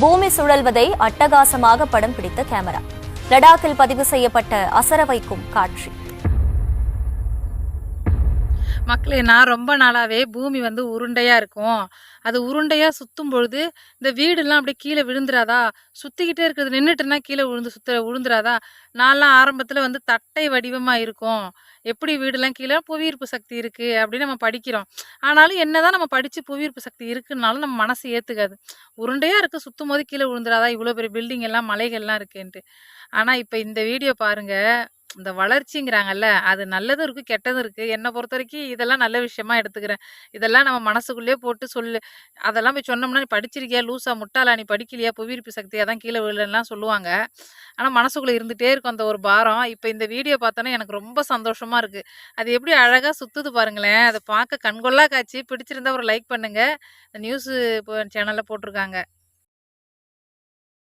பூமி சுழல்வதை அட்டகாசமாக படம் பிடித்த கேமரா. லடாக்கில் பதிவு செய்யப்பட்ட அசரவைக்கும் காட்சி. மக்களே நான் ரொம்ப நாளாகவே பூமி வந்து உருண்டையாக இருக்கும். அது உருண்டையாக சுத்தும் பொழுது இந்த வீடுலாம் அப்படியே கீழே விழுந்துராதா? சுற்றிக்கிட்டே இருக்கிறது நின்றுட்டுனா கீழே விழுந்து சுத்த விழுந்துராதா? நான்லாம் ஆரம்பத்தில் வந்து தட்டை வடிவமாக இருக்கும். எப்படி வீடுலாம் கீழே? புவியீர்ப்பு சக்தி இருக்குது அப்படின்னு நம்ம படிக்கிறோம். ஆனாலும் என்னதான் நம்ம படித்து புவியீர்ப்பு சக்தி இருக்குன்னாலும் நம்ம மனசு ஏற்றுக்காது உருண்டையாக இருக்குது சுத்தும் போது கீழே விழுந்துராதா? இவ்வளோ பெரிய பில்டிங் எல்லாம் மலைகள்லாம் இருக்குன்ட்டு. ஆனால் இப்போ இந்த வீடியோ பாருங்கள் இந்த வளர்ச்சிங்கிறாங்கல்ல அது நல்லதும் இருக்கு கெட்டதும் இருக்கு. என்னை பொறுத்த வரைக்கும் இதெல்லாம் நல்ல விஷயமா எடுத்துக்கிறேன். இதெல்லாம் நம்ம மனசுக்குள்ளேயே போட்டு சொல்லு. அதெல்லாம் போய் சொன்னோம்னா நீ படிச்சிருக்கியா? லூசா முட்டாளா? நீ படிக்கலையா? புவியீர்ப்பு சக்தியாக தான் கீழே விழுலாம் சொல்லுவாங்க. ஆனால் மனசுக்குள்ளே இருந்துகிட்டே இருக்கும் அந்த ஒரு பாரம். இப்போ இந்த வீடியோ பார்த்தோன்னா எனக்கு ரொம்ப சந்தோஷமா இருக்கு. அது எப்படி அழகாக சுத்துது பாருங்களேன். அதை பார்க்க கண்கொள்ளா காட்சி. பிடிச்சிருந்தா ஒரு லைக் பண்ணுங்க. நியூஸ் சேனலில் போட்டிருக்காங்க.